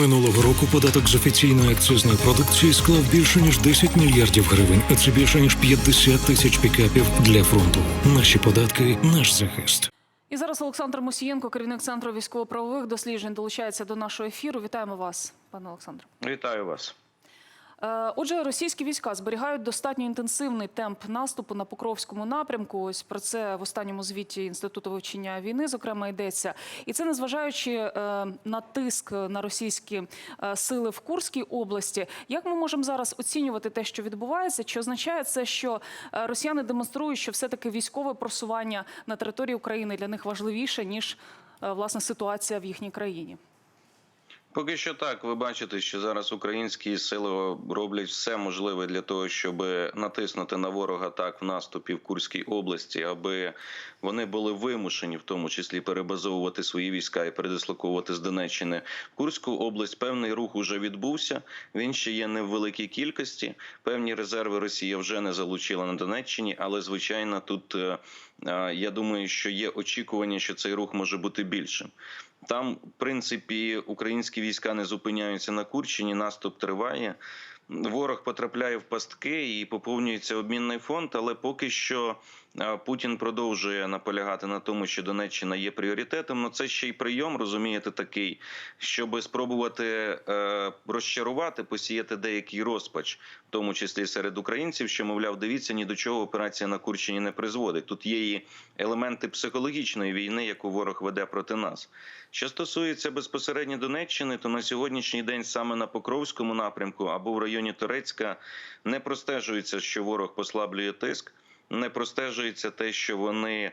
Минулого року податок з офіційної акцизної продукції склав більше ніж 10 мільярдів гривень, а це більше ніж 50 тисяч пікапів для фронту. Наші податки, наш захист. І зараз Олександр Мусієнко, керівник центру військово-правових досліджень, долучається до нашого ефіру. Вітаємо вас, пане Олександре. Вітаю вас. Е, Отже, російські війська зберігають достатньо інтенсивний темп наступу на Покровському напрямку. Ось про це в останньому звіті інституту вивчення війни, зокрема, йдеться. І це незважаючи е, на тиск на російські е, сили в Курській області. Як ми можемо зараз оцінювати те, що відбувається? Чи означає це, що росіяни демонструють, що все таки військове просування на території України для них важливіше ніж власне ситуація в їхній країні? Поки що так, ви бачите, що зараз українські сили роблять все можливе для того, щоб натиснути на ворога так в наступі в Курській області, аби вони були вимушені, в тому числі перебазовувати свої війська і передислоковувати з Донеччини в Курську область. Певний рух уже відбувся. Він ще є не в великій кількості. Певні резерви Росія вже не залучила на Донеччині, але звичайно, тут е, е, я думаю, що є очікування, що цей рух може бути більшим. Там, в принципі, українські війська не зупиняються на Курщині, наступ триває. Ворог потрапляє в пастки і поповнюється обмінний фонд, але поки що Путін продовжує наполягати на тому, що Донеччина є пріоритетом. Ну це ще й прийом, розумієте, такий, щоб спробувати е, розчарувати, посіяти деякий розпач, в тому числі серед українців, що мовляв, дивіться, ні до чого операція на Курщині не призводить. Тут є і елементи психологічної війни, яку ворог веде проти нас. Що стосується безпосередньо Донеччини, то на сьогоднішній день саме на Покровському напрямку або в районі Турецька не простежується, що ворог послаблює тиск. Не простежується те, що вони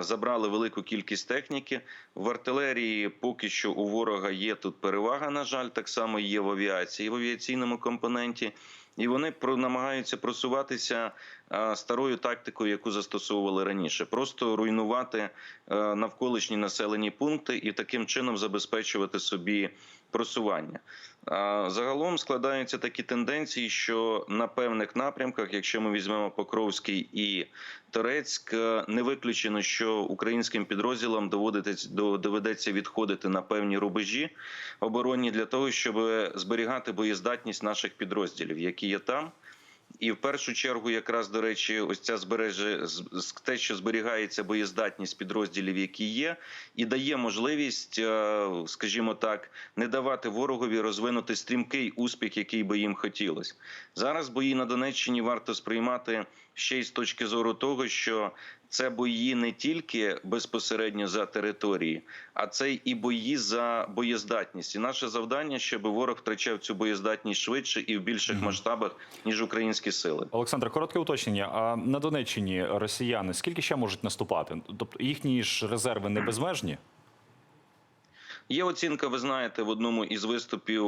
забрали велику кількість техніки в артилерії. Поки що у ворога є тут перевага. На жаль, так само є в авіації, в авіаційному компоненті, і вони про намагаються просуватися старою тактикою, яку застосовували раніше, просто руйнувати а, навколишні населені пункти і таким чином забезпечувати собі просування. А загалом складаються такі тенденції, що на певних напрямках, якщо ми візьмемо Покровський і Торецьк, не виключено, що українським підрозділам доведеться відходити на певні рубежі оборонні для того, щоб зберігати боєздатність наших підрозділів, які є там. І в першу чергу, якраз до речі, ось ця збереже те, що зберігається боєздатність підрозділів, які є, і дає можливість, е, скажімо так, не давати ворогові розвинути стрімкий успіх, який би їм хотілося. Зараз бої на Донеччині варто сприймати ще й з точки зору того, що це бої не тільки безпосередньо за території, а це і бої за боєздатність. І наше завдання, щоб ворог втрачав цю боєздатність швидше і в більших масштабах ніж українські сили. Олександр, коротке уточнення. А на Донеччині росіяни скільки ще можуть наступати? Тобто їхні ж резерви не безмежні? Є оцінка, ви знаєте, в одному із виступів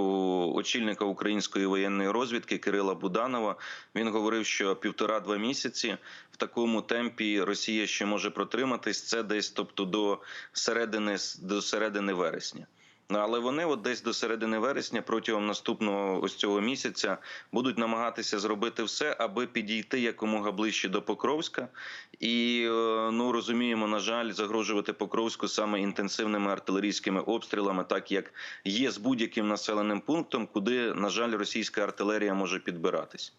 очільника української воєнної розвідки Кирила Буданова. Він говорив, що півтора-два місяці в такому темпі Росія ще може протриматись. Це десь, тобто, до середини до середини вересня. Але вони, от десь до середини вересня, протягом наступного ось цього місяця, будуть намагатися зробити все, аби підійти якомога ближче до Покровська, і ну розуміємо, на жаль, загрожувати Покровську саме інтенсивними артилерійськими обстрілами, так як є з будь-яким населеним пунктом, куди на жаль російська артилерія може підбиратись.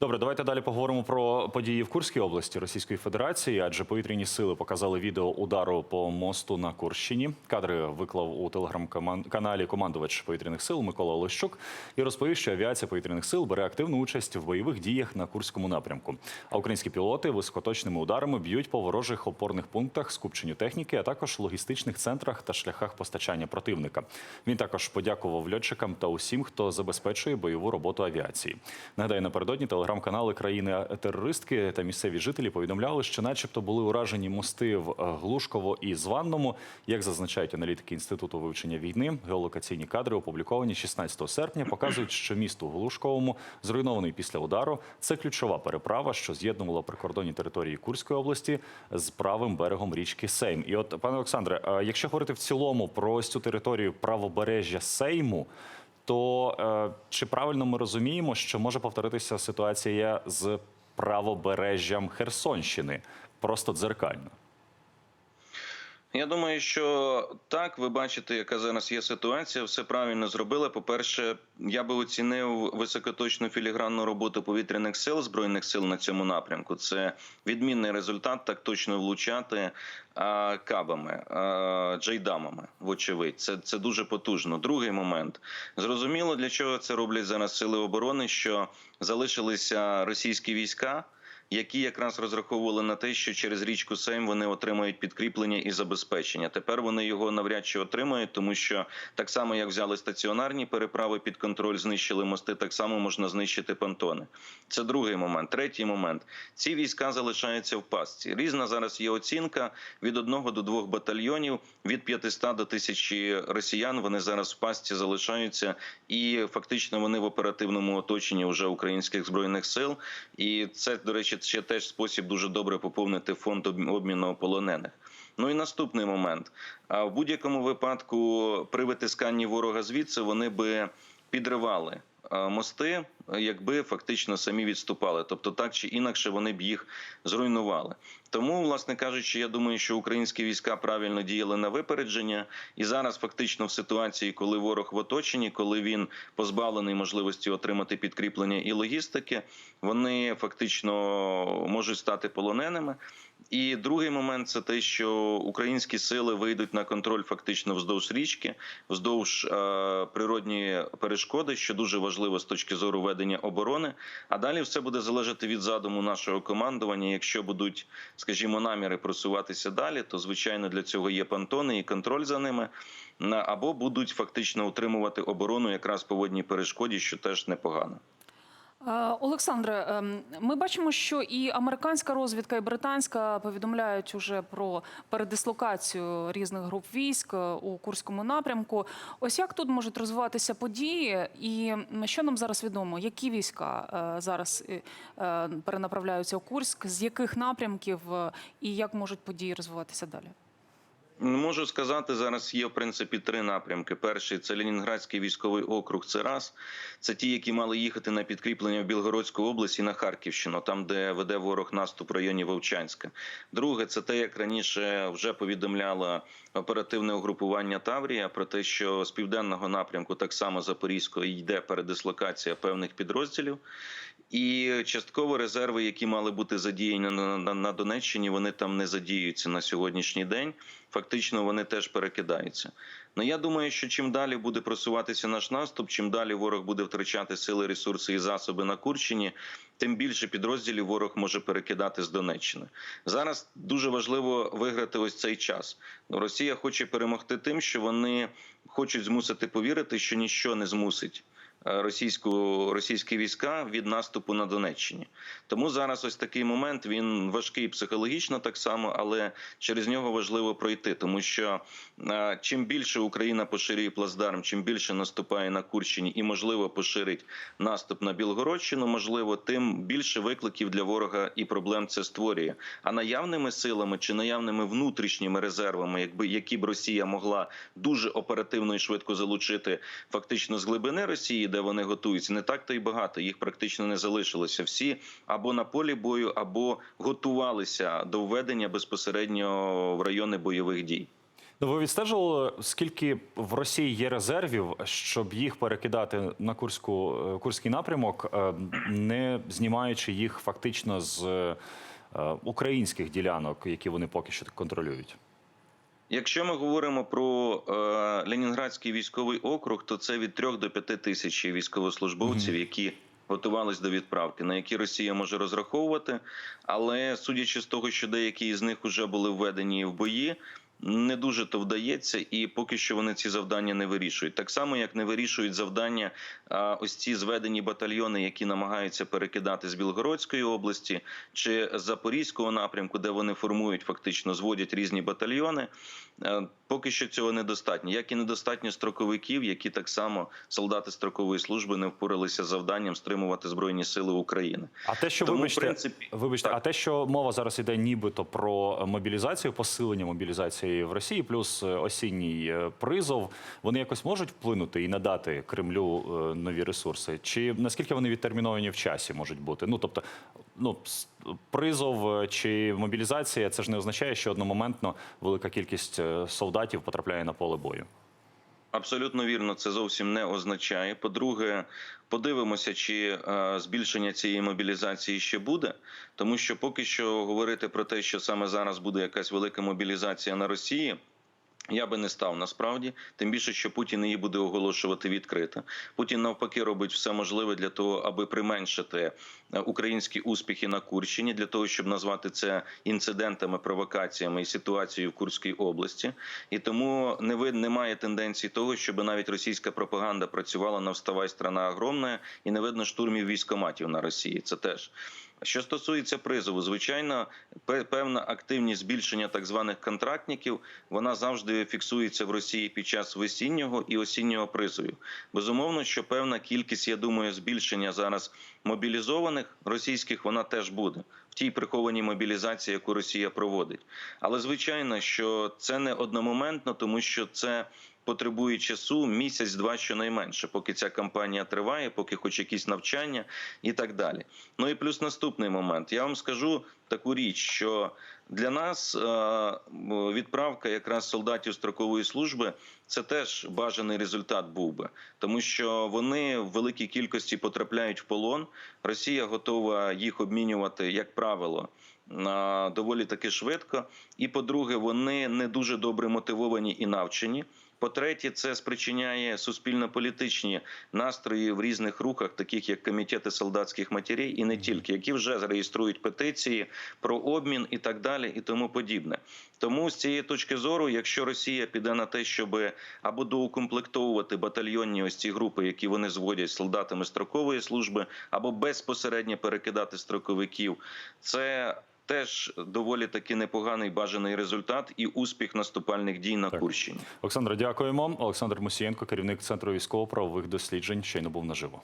Добре, давайте далі поговоримо про події в Курській області Російської Федерації, адже повітряні сили показали відео удару по мосту на Курщині. Кадри виклав у телеграм-каналі командувач повітряних сил Микола Олещук і розповів, що авіація повітряних сил бере активну участь в бойових діях на Курському напрямку. А українські пілоти високоточними ударами б'ють по ворожих опорних пунктах, скупченню техніки, а також логістичних центрах та шляхах постачання противника. Він також подякував льотчикам та усім, хто забезпечує бойову роботу авіації. Нагадаю, напередодні телеграм телеграм-канали країни-терористки та місцеві жителі повідомляли, що, начебто, були уражені мости в Глушково і Званному. Як зазначають аналітики інституту вивчення війни, геолокаційні кадри опубліковані 16 серпня, показують, що місто Глушковому зруйнований після удару. Це ключова переправа, що з'єднувала прикордонні території Курської області з правим берегом річки Сейм. І, от, пане Олександре, якщо говорити в цілому про ось цю територію правобережжя Сейму то е, чи правильно ми розуміємо, що може повторитися ситуація з правобережжям Херсонщини просто дзеркально? Я думаю, що так, ви бачите, яка зараз є ситуація. Все правильно зробили. По-перше, я би оцінив високоточну філігранну роботу повітряних сил збройних сил на цьому напрямку. Це відмінний результат, так точно влучати а, кабами, а, джейдамами. Вочевидь, це, це дуже потужно. Другий момент зрозуміло, для чого це роблять зараз сили оборони, що залишилися російські війська які якраз розраховували на те, що через річку Сейм вони отримають підкріплення і забезпечення. Тепер вони його навряд чи отримають, тому що так само як взяли стаціонарні переправи під контроль, знищили мости, так само можна знищити понтони. Це другий момент. Третій момент: ці війська залишаються в пастці. Різна зараз є оцінка від одного до двох батальйонів, від 500 до 1000 росіян. Вони зараз в пастці залишаються, і фактично вони в оперативному оточенні вже українських збройних сил. І це, до речі, ще теж спосіб дуже добре поповнити фонд обміну полонених. Ну і наступний момент. А в будь-якому випадку при витисканні ворога звідси вони би підривали мости, е, якби фактично самі відступали. Тобто, так чи інакше вони б їх зруйнували. Тому, власне кажучи, я думаю, що українські війська правильно діяли на випередження, і зараз фактично в ситуації, коли ворог в оточенні, коли він позбавлений можливості отримати підкріплення і логістики, вони фактично можуть стати полоненими. І другий момент це те, що українські сили вийдуть на контроль фактично вздовж річки, вздовж е, природньої перешкоди, що дуже важливо з точки зору ведення оборони. А далі все буде залежати від задуму нашого командування. Якщо будуть, скажімо, наміри просуватися далі, то звичайно для цього є пантони і контроль за ними. Або будуть фактично утримувати оборону якраз по водній перешкоді, що теж непогано. Е, Олександре, ем, ми бачимо, що і американська розвідка, і британська повідомляють уже про передислокацію різних груп військ е, у Курському напрямку. Ось як тут можуть розвиватися події, і що нам зараз відомо? Які війська е, зараз перенаправляються у Курськ, з яких напрямків і як можуть події розвиватися далі? Ну, Можу сказати, зараз є в принципі три напрямки. Перший це Ленінградський військовий округ. Це раз це ті, які мали їхати на підкріплення в Білгородську область і на Харківщину, там де веде ворог наступ в районі Вовчанська. Друге, це те, як раніше вже повідомляло оперативне угрупування Таврія про те, що з південного напрямку, так само Запорізького, йде передислокація певних підрозділів. І частково резерви, які мали бути задіяні на, Донеччині, вони там не задіюються на сьогоднішній день. Фактично, вони теж перекидаються. Ну я думаю, що чим далі буде просуватися наш наступ, чим далі ворог буде втрачати сили, ресурси і засоби на Курщині, тим більше підрозділів ворог може перекидати з Донеччини. Зараз дуже важливо виграти ось цей час. Росія хоче перемогти тим, що вони хочуть змусити повірити, що ніщо не змусить російську російські війська від наступу на Донеччині. Тому зараз ось такий момент він важкий психологічно так само, але через нього важливо пройти, тому що е, чим більше Україна поширює плацдарм, чим більше наступає на Курщині і можливо поширить наступ на Білгородщину, можливо, тим більше викликів для ворога і проблем це створює. А наявними силами чи наявними внутрішніми резервами, якби які б Росія могла дуже оперативно і швидко залучити фактично з глибини Росії, де вони готуються, не так то й багато. Їх практично не залишилося. Всі або на полі бою, або готувалися до введення безпосередньо в райони бойових дій. Ну, ви відстежували, скільки в Росії є резервів, щоб їх перекидати на Курську, е, Курський напрямок, е, не знімаючи їх фактично з е, українських ділянок, які вони поки що контролюють? Якщо ми говоримо про е, Ленінградський військовий округ, то це від 3 до 5 тисяч військовослужбовців, які готувались до відправки, на які Росія може розраховувати. Але судячи з того, що деякі з них вже були введені в бої. Не дуже то вдається, і поки що вони ці завдання не вирішують. Так само, як не вирішують завдання а, ось ці зведені батальйони, які намагаються перекидати з Білгородської області чи з Запорізького напрямку, де вони формують, фактично зводять різні батальйони. Поки що цього недостатньо. Як і недостатньо строковиків, які так само солдати строкової служби не впоралися завданням стримувати збройні сили України. А те, що Тому, вибачте, принципі, вибачте, так. а те, що мова зараз іде нібито про мобілізацію, посилення мобілізації в Росії, плюс е, осінній е, призов, вони якось можуть вплинути і надати Кремлю е, нові ресурси? Чи наскільки вони відтерміновані в часі можуть бути? Ну тобто, ну призов е, чи мобілізація, це ж не означає, що одномоментно велика кількість е, солдатів потрапляє на поле бою. Абсолютно вірно, це зовсім не означає. По-друге, подивимося, чи е, збільшення цієї мобілізації ще буде, тому що поки що говорити про те, що саме зараз буде якась велика мобілізація на Росії. Я би не став насправді, тим більше, що Путін її буде оголошувати відкрито. Путін навпаки робить все можливе для того, аби применшити е, українські успіхи на Курщині, для того, щоб назвати це інцидентами, провокаціями і ситуацією в Курській області. І тому не вид немає тенденції того, щоб навіть російська пропаганда працювала на вставай страна огромна, і не видно штурмів військоматів на Росії. Це теж. Що стосується призову, звичайно, пе- певна активність збільшення так званих контрактників вона завжди фіксується в Росії під час весіннього і осіннього призовів. Безумовно, що певна кількість, я думаю, збільшення зараз мобілізованих російських вона теж буде в тій прихованій мобілізації, яку Росія проводить. Але звичайно, що це не одномоментно, тому що це потребує часу місяць-два щонайменше, поки ця кампанія триває, поки хоч якісь навчання і так далі. Ну і плюс наступний момент. Я вам скажу таку річ, що для нас е, відправка якраз солдатів строкової служби це теж бажаний результат був би, тому що вони в великій кількості потрапляють в полон. Росія готова їх обмінювати, як правило. Доволі таки швидко, і по-друге, вони не дуже добре мотивовані і навчені. По-третє, це спричиняє суспільно-політичні настрої в різних рухах, таких як комітети солдатських матерей, і не тільки, які вже зареєструють петиції про обмін і так далі, і тому подібне. Тому з цієї точки зору, якщо Росія піде на те, щоб або доукомплектовувати батальйонні ось ці групи, які вони зводять солдатами строкової служби, або безпосередньо перекидати строковиків, це теж доволі таки непоганий бажаний результат і успіх наступальних дій на Так. Курщині. Олександра, дякуємо. Олександр Мусієнко, керівник центру військово-правових досліджень, щойно був наживо.